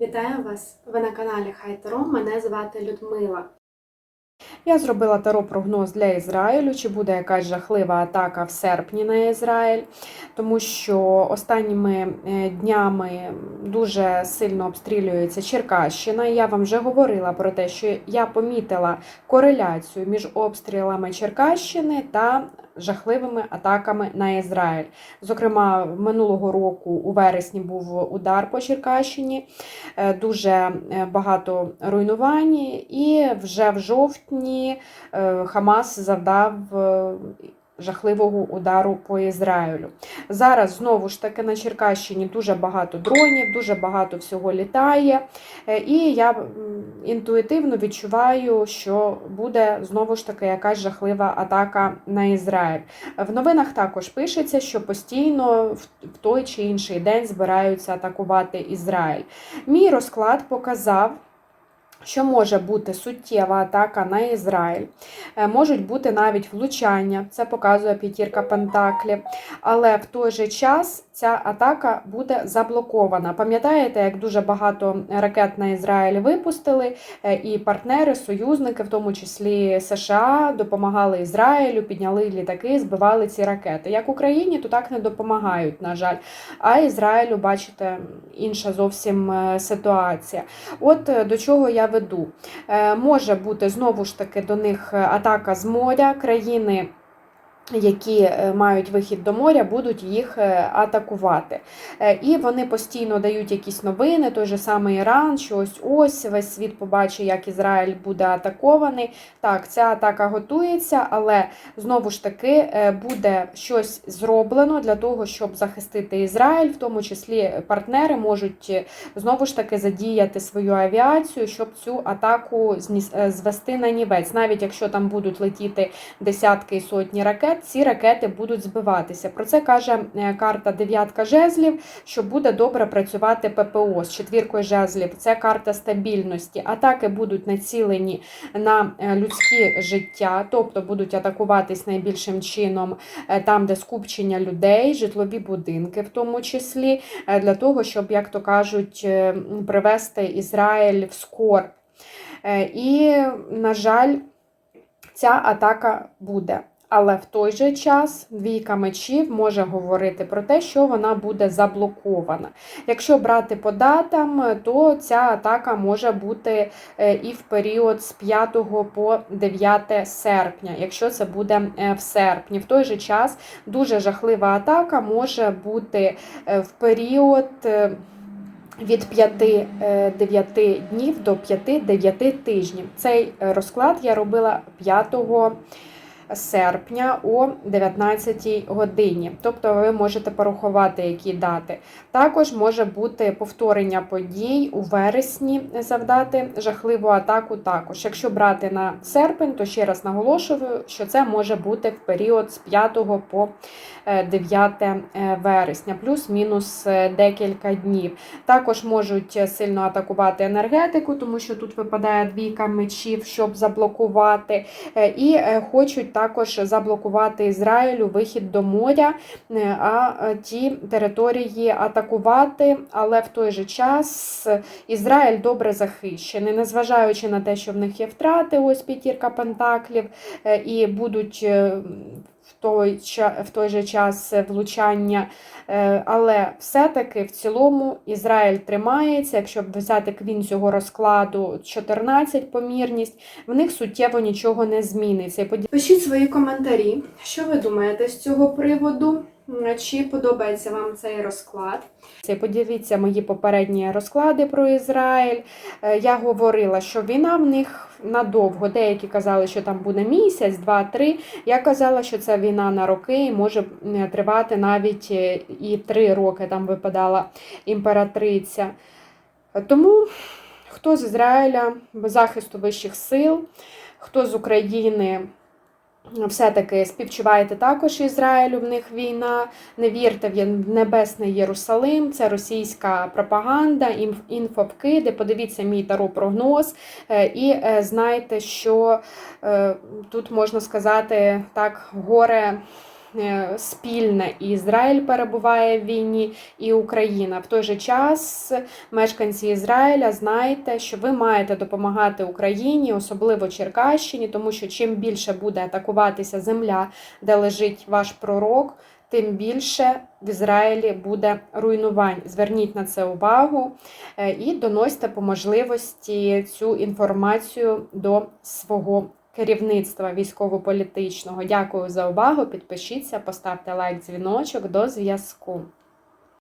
Вітаю вас! Ви на каналі Хай Таро. Мене звати Людмила. Я зробила таро прогноз для Ізраїлю, чи буде якась жахлива атака в серпні на Ізраїль, тому що останніми е, днями дуже сильно обстрілюється Черкащина. Я вам вже говорила про те, що я помітила кореляцію між обстрілами Черкащини та жахливими атаками на Ізраїль. Зокрема, минулого року у вересні був удар по Черкащині, е, дуже е, багато руйнувань, і вже в жовтні е, Хамас завдав жахливого удару по Ізраїлю. Зараз знову ж таки на Черкащині дуже багато дронів, дуже багато всього літає. Е, І я інтуїтивно відчуваю, що буде знову ж таки якась жахлива атака на Ізраїль. В новинах також пишеться, що постійно в в той чи інший день збираються атакувати Ізраїль. Мій розклад показав. Що може бути суттєва атака на Ізраїль, Е, можуть бути навіть влучання, це показує п'ятірка Пентаклів, але в той же час ця атака буде заблокована. Пам'ятаєте, як дуже багато ракет на Ізраїль випустили, е, і партнери, союзники, в тому числі США, допомагали Ізраїлю, підняли літаки, збивали ці ракети. Як Україні, то так не допомагають, на жаль. А Ізраїлю, бачите, інша зовсім е, ситуація. От е, до чого я веду. Може бути знову ж таки до них атака з моря, країни. Які е, мають вихід до моря, будуть їх е, атакувати. Е, І вони постійно дають якісь новини, той же самий Іран, що ось ось весь світ побачить, як Ізраїль буде атакований. Так, ця атака готується, але знову ж таки буде щось зроблено для того, щоб захистити Ізраїль, в тому числі партнери можуть знову ж таки задіяти свою авіацію, щоб цю атаку звести на нівець. Навіть якщо там будуть летіти десятки і сотні ракет, ці ракети будуть збиватися. Про це каже е, карта дев'ятка жезлів, що буде добре працювати ППО з четвіркою жезлів. Це карта стабільності. Атаки будуть націлені на е, людське життя, тобто будуть атакуватись найбільшим чином е, там, де скупчення людей, житлові будинки, в тому числі, для того, щоб, як то кажуть, привести Ізраїль в скор. Е, І, на жаль, ця атака буде. Але в той же час двійка мечів може говорити про те, що вона буде заблокована. Якщо брати по датам, то ця атака може бути е, і в період з 5 по 9 серпня, якщо це буде е, в серпні. В той же час дуже жахлива атака може бути е, в період. Від 5-9 днів до 5-9 тижнів. Цей розклад я робила 5 серпня о 19 годині. Тобто ви можете порахувати, які дати. Також може бути повторення подій у вересні завдати жахливу атаку. Також, якщо брати на серпень, то ще раз наголошую, що це може бути в період з 5 по е, 9 вересня, плюс-мінус е, декілька днів. Також можуть сильно атакувати енергетику, тому що тут випадає двійка мечів, щоб заблокувати. Е, І е, хочуть також заблокувати Ізраїлю вихід до моря, е, а е, ті території атакувати, але в той же час Ізраїль добре захищений, незважаючи на те, що в них є втрати, ось п'ятірка пентаклів, е, і будуть. Е, В той, в той же час влучання, Е, але все-таки в цілому Ізраїль тримається. Якщо взяти квін цього розкладу 14 помірність, в них суттєво нічого не зміниться. Пишіть свої коментарі, що ви думаєте з цього приводу, чи подобається вам цей розклад. Це Подивіться мої попередні розклади про Ізраїль. Е, Я говорила, що війна в них надовго. Деякі казали, що там буде місяць, два, три. Я казала, що це війна на роки і може тривати навіть е, і три роки. Там випадала імператриця. Е, Тому хто з Ізраїля захисту вищих сил, хто з України. Все-таки співчуваєте також Ізраїлю, в них війна. Не вірте в Небесний Єрусалим, це російська пропаганда, інф- інфовкиди. Подивіться мій таро прогноз. е, І е, знайте, що е, тут можна сказати так, горе спільне. І Ізраїль перебуває в війні, і Україна. В той же час мешканці Ізраїля, знайте, що ви маєте допомагати Україні, особливо Черкащині, тому що чим більше буде атакуватися земля, де лежить ваш пророк, тим більше в Ізраїлі буде руйнувань. Зверніть на це увагу е, і доносьте по можливості цю інформацію до свого керівництва військово-політичного. Дякую за увагу. Підпишіться, поставте лайк, дзвіночок. До зв'язку.